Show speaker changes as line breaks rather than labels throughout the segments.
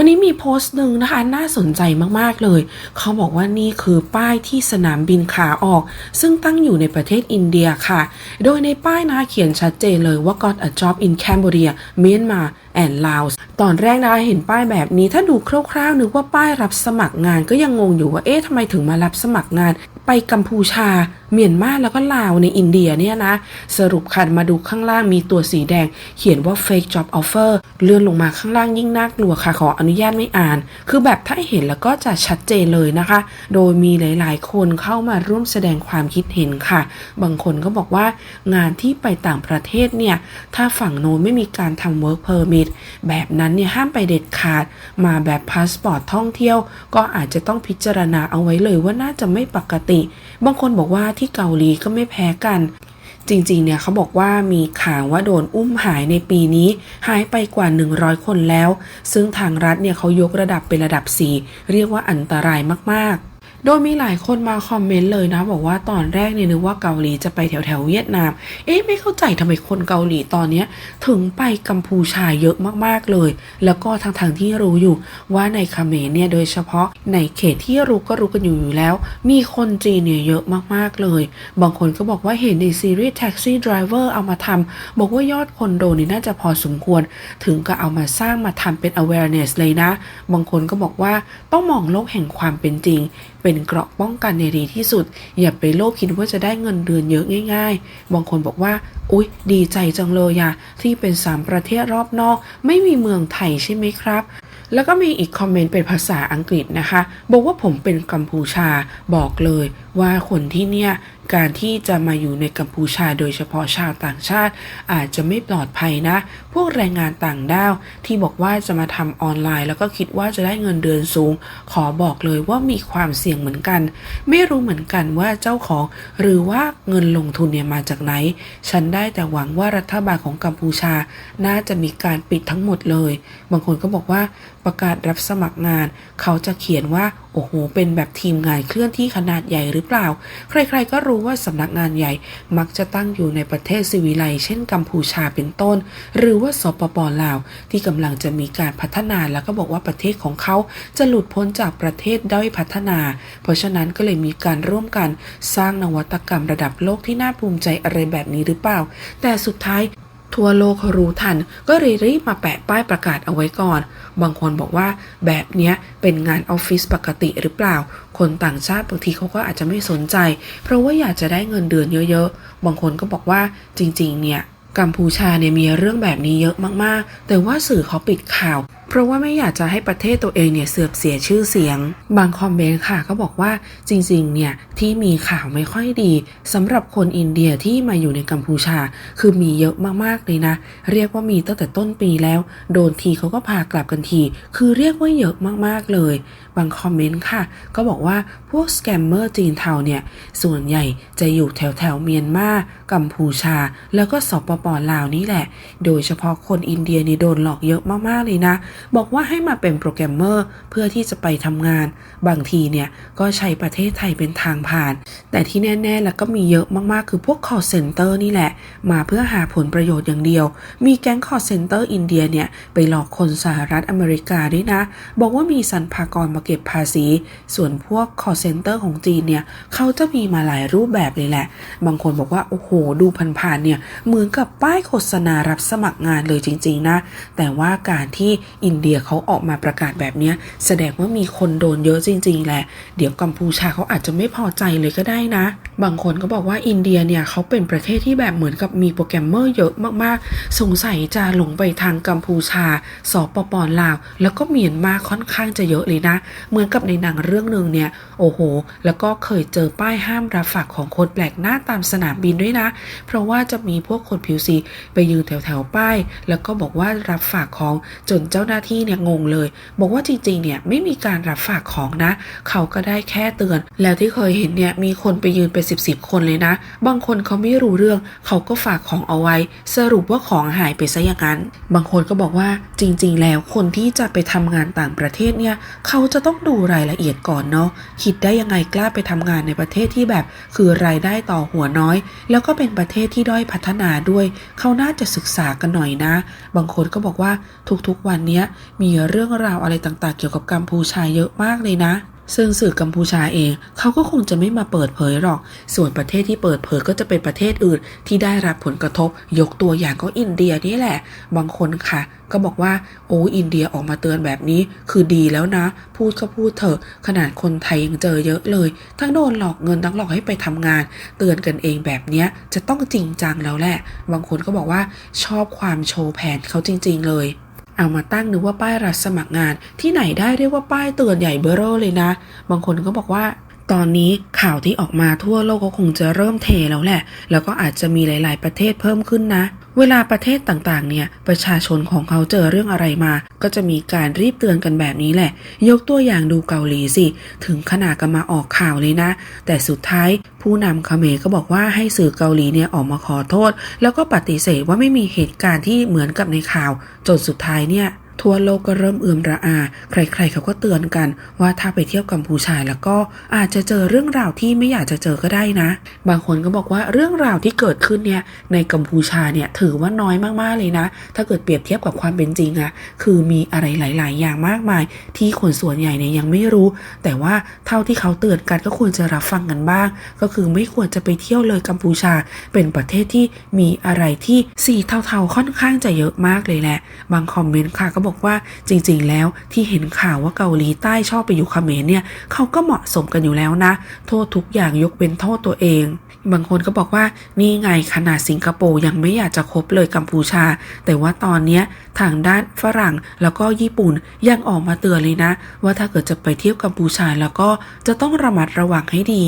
วันนี้มีโพสต์หนึ่งนะคะ น่าสนใจมากๆเลย เขาบอกว่านี่คือป้ายที่สนามบินขาออก ซึ่งตั้งอยู่ในประเทศอินเดียค่ะ โดยในป้ายนะคะเขียนชัดเจนเลยว่า got a job in Cambodia Myanmar and Laos ตอนแรกนะคะเห็นป้ายแบบนี้ถ้าดูคร่าวๆนึกว่าป้ายรับสมัครงานก็ยังงงอยู่ว่าเอ๊ะทำไมถึงมารับสมัครงาน ไปกัมพูชา เมียนมาแล้วก็ลาวในอินเดียเนี่ยนะ สรุปคันมาดูข้างล่างมีตัวสีแดง เขียนว่า fake job offer เลื่อนลงมาข้างล่างยิ่งน่ากลัวค่ะ ขออนุญาตไม่อ่าน คือแบบถ้าเห็นแล้วก็จะชัดเจนเลยนะคะ โดยมีหลาย ๆ คนเข้ามาร่วมแสดงความคิดเห็นค่ะ บางคนก็บอกว่างานที่ไปต่างประเทศเนี่ย ถ้าฝั่งโน้นไม่มีการทำ work permit แบบนั้นเนี่ยห้ามไปเด็ดขาด มาแบบพาสปอร์ตท่องเที่ยว ก็อาจจะต้องพิจารณาเอาไว้เลยว่าน่าจะไม่ปกติบางคนบอกว่าที่เกาหลีก็ไม่แพ้กัน จริงๆ เนี่ยเขาบอกว่ามีข่าวว่าโดนอุ้มหายในปีนี้ หายไปกว่า 100 คนแล้ว ซึ่งทางรัฐเนี่ยเขายกระดับเป็นระดับ 4 เรียกว่าอันตรายมากๆ โดยมีหลายคนมาคอมเมนต์เลยนะ บอกว่าตอนแรกเนี่ยนึกว่าเกาหลีจะไปแถวแถวเวียดนาม เอ๊ะไม่เข้าใจทำไมคนเกาหลีตอนเนี้ยถึงไปกัมพูชาเยอะมากๆเลย แล้วก็ทางทางที่รู้อยู่ว่าในเขมรเนี่ยโดยเฉพาะในเขตที่รู้ก็รู้กันอยู่อยู่แล้ว มีคนจีนเนี่ยเยอะมากๆเลย บางคนก็บอกว่าเห็นในซีรีส์ Taxi Driver เอามาทำบอกว่ายอดคนโดนนี่น่าจะพอสมควร ถึงก็เอามาสร้างมาทำเป็น awareness เลยนะ บางคนก็บอกว่าต้องมองโลกแห่งความเป็นจริงเป็นเกราะป้องกันในดีที่สุด อย่าไปโลภคิดว่าจะได้เงินเดือนเยอะง่าย ๆ บางคนบอกว่า อุ๊ย ดีใจจังเลยอะที่เป็นสามประเทศรอบนอก ไม่มีเมืองไทยใช่ไหมครับแล้วก็มีอีกคอมเมนต์เป็นภาษาอังกฤษนะคะ บอกว่าผมเป็นกัมพูชาบอกเลยว่าคนที่เนี่ย การที่จะมาอยู่ในกัมพูชาโดยเฉพาะชาวต่างชาติ อาจจะไม่ปลอดภัยนะ พวกแรงงานต่างด้าวที่บอกว่าจะมาทำออนไลน์ แล้วก็คิดว่าจะได้เงินเดือนสูง ขอบอกเลยว่ามีความเสี่ยงเหมือนกัน ไม่รู้เหมือนกันว่าเจ้าของ หรือว่าเงินลงทุนเนี่ยมาจากไหน ฉันได้แต่หวังว่ารัฐบาลของกัมพูชา น่าจะมีการปิดทั้งหมดเลย บางคนก็บอกว่าประกาศรับสมัครงาน เขาจะเขียนว่าโอ้โหเป็นแบบทีมงานเคลื่อนที่ขนาดใหญ่หรือเปล่า ใครๆก็รู้ว่าสำนักงานใหญ่มักจะตั้งอยู่ในประเทศสิวิไลเช่นกัมพูชาเป็นต้น หรือว่าสปปลาว ที่กำลังจะมีการพัฒนาแล้วก็บอกว่าประเทศของเขาจะหลุดพ้นจากประเทศด้อยพัฒนา เพราะฉะนั้นก็เลยมีการร่วมกันสร้างนวัตกรรมระดับโลกที่น่าภูมิใจอะไรแบบนี้หรือเปล่า แต่สุดท้าย ทั่วโลกเขารู้ทัน ก็เลยรีบมาแปะป้ายประกาศเอาไว้ก่อน บางคนบอกว่าแบบนี้เป็นงานออฟฟิศปกติหรือเปล่า คนต่างชาติบางทีเขาก็อาจจะไม่สนใจ เพราะว่าอยากจะได้เงินเดือนเยอะๆ บางคนก็บอกว่าจริงๆ เนี่ยกัมพูชาเนี่ยมีเรื่องแบบนี้เยอะมากๆ แต่ว่าสื่อเขาปิดข่าว เพราะว่าไม่อยากจะให้ประเทศตัวเองเนี่ยเสื่อมเสียชื่อเสียง บางคอมเมนต์ค่ะ ก็บอกว่าจริงๆ เนี่ยที่มีข่าวไม่ค่อยดีสำหรับคนอินเดียที่มาอยู่ในกัมพูชา คือมีเยอะมากๆเลยนะ เรียกว่ามีตั้งแต่ต้นปีแล้ว โดนทีเขาก็พากลับกันที คือเรียกว่าเยอะมากๆเลย บางคอมเมนต์ค่ะ ก็บอกว่าพวกสแกมเมอร์จีนเทาเนี่ยส่วนใหญ่จะอยู่แถวแถวเมียนมากัมพูชา แล้วก็สปปลาวนี่แหละ โดยเฉพาะคนอินเดียนี่โดนหลอกเยอะมากๆเลยนะบอกว่าให้มาเป็นโปรแกรมเมอร์เพื่อที่จะไปทำงาน บางทีเนี่ยก็ใช้ประเทศไทยเป็นทางผ่าน แต่ที่แน่ ๆ แล้วก็มีเยอะมากๆ คือพวก call center นี่แหละ มาเพื่อหาผลประโยชน์อย่างเดียว มีแก๊ง call center อินเดียเนี่ยไปหลอกคนสหรัฐอเมริกาด้วยนะ บอกว่ามีสรรพากรมาเก็บภาษี ส่วนพวก call center ของจีนเนี่ยเขาจะมีมาหลายรูปแบบเลยแหละ บางคนบอกว่าโอ้โห ดูผ่านๆเนี่ยเหมือนกับป้ายโฆษณารับสมัครงานเลยจริง ๆ นะ แต่ว่าการที่อินเดียเขาออกมาประกาศแบบนี้แสดงว่ามีคนโดนเยอะจริง ๆ แหละ เดี๋ยวกัมพูชาเขาอาจจะไม่พอใจเลยก็ได้นะ บางคนก็บอกว่าอินเดียเนี่ยเขาเป็นประเทศที่แบบเหมือนกับมีโปรแกรมเมอร์เยอะมากๆ สงสัยจะหลงไปทางกัมพูชา สปปลาว แล้วก็เมียนมาค่อนข้างจะเยอะเลยนะ เหมือนกับในหนังเรื่องหนึ่งเนี่ย โอ้โห แล้วก็เคยเจอป้ายห้ามรับฝากของคนแปลกหน้าตามสนามบินด้วยนะ เพราะว่าจะมีพวกคนผิวสีไปยืนแถวๆป้าย แล้วก็บอกว่ารับฝากของจนเจ้าหน้าที่เนี่ยงงเลย บอกว่าจริงๆเนี่ยไม่มีการรับฝากของนะ เขาก็ได้แค่เตือน แล้วที่เคยเห็นเนี่ยมีคนไปยืนไป10บสคนเลยนะ บางคนเขาไม่รู้เรื่องเขาก็ฝากของเอาไว้ สรุปว่าของหายไปซะอย่างนั้น บางคนก็บอกว่าจริง ๆ แล้วคนที่จะไปทำงานต่างประเทศเนี่ย เขาจะต้องดูรายละเอียดก่อนเนาะคิดได้ยังไงกล้าไปทำงานในประเทศที่แบบ คือรายได้ต่อหัวน้อย แล้วก็เป็นประเทศที่ด้อยพัฒนาด้วย เขาน่าจะศึกษากันหน่อยนะ บางคนก็บอกว่าทุกๆวันนี้มีเรื่องราวอะไรต่างๆ เกี่ยวกับกัมพูชาเยอะมากเลยนะ ซึ่งสื่อกัมพูชาเองเขาก็คงจะไม่มาเปิดเผยหรอก ส่วนประเทศที่เปิดเผยก็จะเป็นประเทศอื่น ที่ได้รับผลกระทบ ยกตัวอย่างก็อินเดียนี่แหละ บางคนค่ะ ก็บอกว่าโอ้อินเดียออกมาเตือนแบบนี้ คือดีแล้วนะ พูดก็พูดเถอะ ขนาดคนไทยยังเจอเยอะเลย ทั้งโดนหลอกเงินทั้งหลอกให้ไปทำงาน เตือนกันเองแบบเนี้ยจะต้องจริงจังแล้วแหละ บางคนก็บอกว่าชอบความโชว์แผนเขาจริง ๆ เลย เอามาตั้งนึกว่าป้ายรับสมัครงานที่ไหนได้เรียกว่าป้ายเตือนใหญ่เบ้อเร่อเลยนะ บางคนก็บอกว่า ตอนนี้ข่าวที่ออกมาทั่วโลกก็คงจะเริ่มเทแล้วแหละ แล้วก็อาจจะมีหลาย ๆ ประเทศเพิ่มขึ้นนะ เวลาประเทศต่าง ๆ เนี่ย ประชาชนของเขาเจอเรื่องอะไรมา ก็จะมีการรีบเตือนกันแบบนี้แหละ ยกตัวอย่างดูเกาหลีสิ ถึงขนาดกันมาออกข่าวเลยนะ แต่สุดท้ายผู้นำเขมรก็บอกว่าให้สื่อเกาหลีเนี่ยออกมาขอโทษ แล้วก็ปฏิเสธว่าไม่มีเหตุการณ์ที่เหมือนกับในข่าว จนสุดท้ายเนี่ย ทั่วโลกก็เริ่มเอื่อมระอา ใครๆเขาก็เตือนกัน ว่าถ้าไปเที่ยวกัมพูชาแล้วก็อาจจะเจอเรื่องราวที่ไม่อยากจะเจอก็ได้นะ บางคนก็บอกว่าเรื่องราวที่เกิดขึ้นเนี่ยในกัมพูชาเนี่ยถือว่าน้อยมากๆเลยนะ ถ้าเกิดเปรียบเทียบกับความเป็นจริงอะคือมีอะไรหลาย ๆ อย่างมากมาย ที่คนส่วนใหญ่เนี่ยยังไม่รู้ แต่ว่าเท่าที่เขาเตือนกันก็ควรจะรับฟังกันบ้าง ก็คือไม่ควรจะไปเที่ยวเลยกัมพูชา เป็นประเทศที่มีอะไรที่สีเทาๆค่อนข้างจะเยอะมากเลยแหละ บางคอมเมนต์ค่ะก็บอกว่าจริงๆ แล้วที่เห็นข่าวว่าเกาหลีใต้ชอบไปอยู่เขมรเนี่ยเขาก็เหมาะสมกันอยู่แล้วนะ โทษทุกอย่างยกเว้นโทษตัวเอง บางคนก็บอกว่านี่ไงขนาดสิงคโปร์ยังไม่อยากจะคบเลยกัมพูชา แต่ว่าตอนเนี้ทางด้านฝรั่งแล้วก็ญี่ปุ่นยังออกมาเตือนเลยนะ ว่าถ้าเกิดจะไปเที่ยวกัมพูชาแล้วก็จะต้องระมัดระวังให้ดี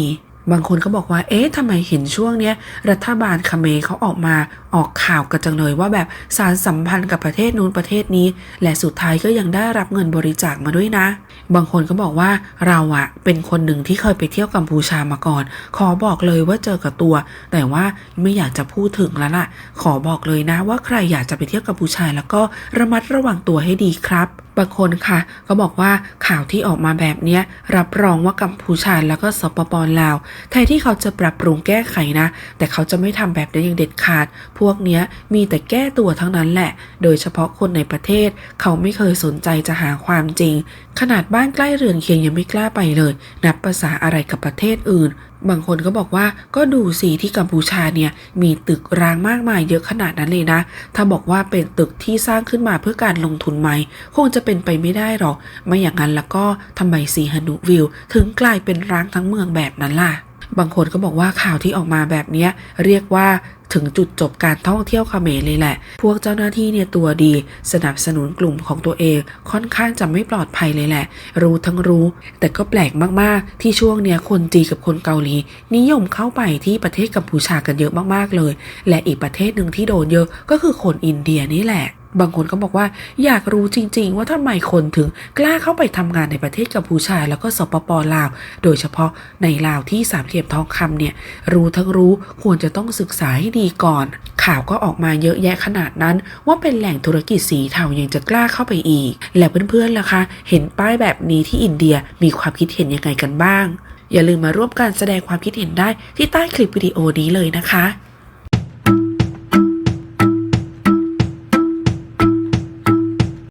บางคนก็บอกว่า เอ๊ะทำไมเห็นช่วงเนี้ยรัฐบาลคเมเขาออกมาออกข่าวกันจังเลยว่าแบบสารสัมพันธ์กับประเทศนู้นประเทศนี้ และสุดท้ายก็ยังได้รับเงินบริจาคมาด้วยนะ บางคนก็บอกว่าเราอะเป็นคนหนึ่งที่เคยไปเที่ยวกัมพูชามาก่อน ขอบอกเลยว่าเจอกับตัว แต่ว่าไม่อยากจะพูดถึงแล้วล่ะ ขอบอกเลยนะว่าใครอยากจะไปเที่ยวกัมพูชาแล้วก็ระมัดระวังตัวให้ดีครับบางคนค่ะ ก็บอกว่าข่าวที่ออกมาแบบนี้รับรองว่ากัมพูชาแล้วก็สปปลาวแทนที่เขาจะปรับปรุงแก้ไขนะ แต่เขาจะไม่ทำแบบนี้อย่างเด็ดขาด พวกเนี้ยมีแต่แก้ตัวทั้งนั้นแหละ โดยเฉพาะคนในประเทศ เขาไม่เคยสนใจจะหาความจริง ขนาดบ้านใกล้เรือนเคียงยังไม่กล้าไปเลย นับภาษาอะไรกับประเทศอื่น บางคนก็บอกว่าก็ดูสิที่กัมพูชาเนี่ยมีตึกร้างมากมายเยอะขนาดนั้นเลยนะ ถ้าบอกว่าเป็นตึกที่สร้างขึ้นมาเพื่อการลงทุนใหม่ คงจะเป็นไปไม่ได้หรอก ไม่อย่างนั้นแล้วก็ทำไมสีหนุวิว ถึงกลายเป็นร้างทั้งเมืองแบบนั้นล่ะ บางคนก็บอกว่าข่าวที่ออกมาแบบนี้เรียกว่าถึงจุดจบการท่องเที่ยวเขมรเลยแหละ พวกเจ้าหน้าที่เนี่ยตัวดี สนับสนุนกลุ่มของตัวเอง ค่อนข้างจะไม่ปลอดภัยเลยแหละ รู้ทั้งรู้ แต่ก็แปลกมากๆ ที่ช่วงเนี้ยคนจีนกับคนเกาหลี นิยมเข้าไปที่ประเทศกัมพูชากันเยอะมากๆเลย และอีกประเทศหนึ่งที่โดนเยอะก็คือคนอินเดียนี่แหละ บางคนก็บอกว่าอยากรู้จริง ๆ ว่าทำไมคนถึงกล้าเข้าไปทำงานในประเทศกัมพูชา แล้วก็สปปลาว โดยเฉพาะในลาวที่สามเหลี่ยมทองคำเนี่ย รู้ทั้งรู้ควรจะต้องศึกษาให้ดีก่อน ข่าวก็ออกมาเยอะแยะขนาดนั้น ว่าเป็นแหล่งธุรกิจสีเทายังจะกล้าเข้าไปอีก แล้วเพื่อนๆล่ะคะเห็นป้ายแบบนี้ที่อินเดียมีความคิดเห็นยังไงกันบ้าง อย่าลืมมาร่วมกันแสดงความคิดเห็นได้ที่ใต้คลิปวิดีโอนี้เลยนะคะ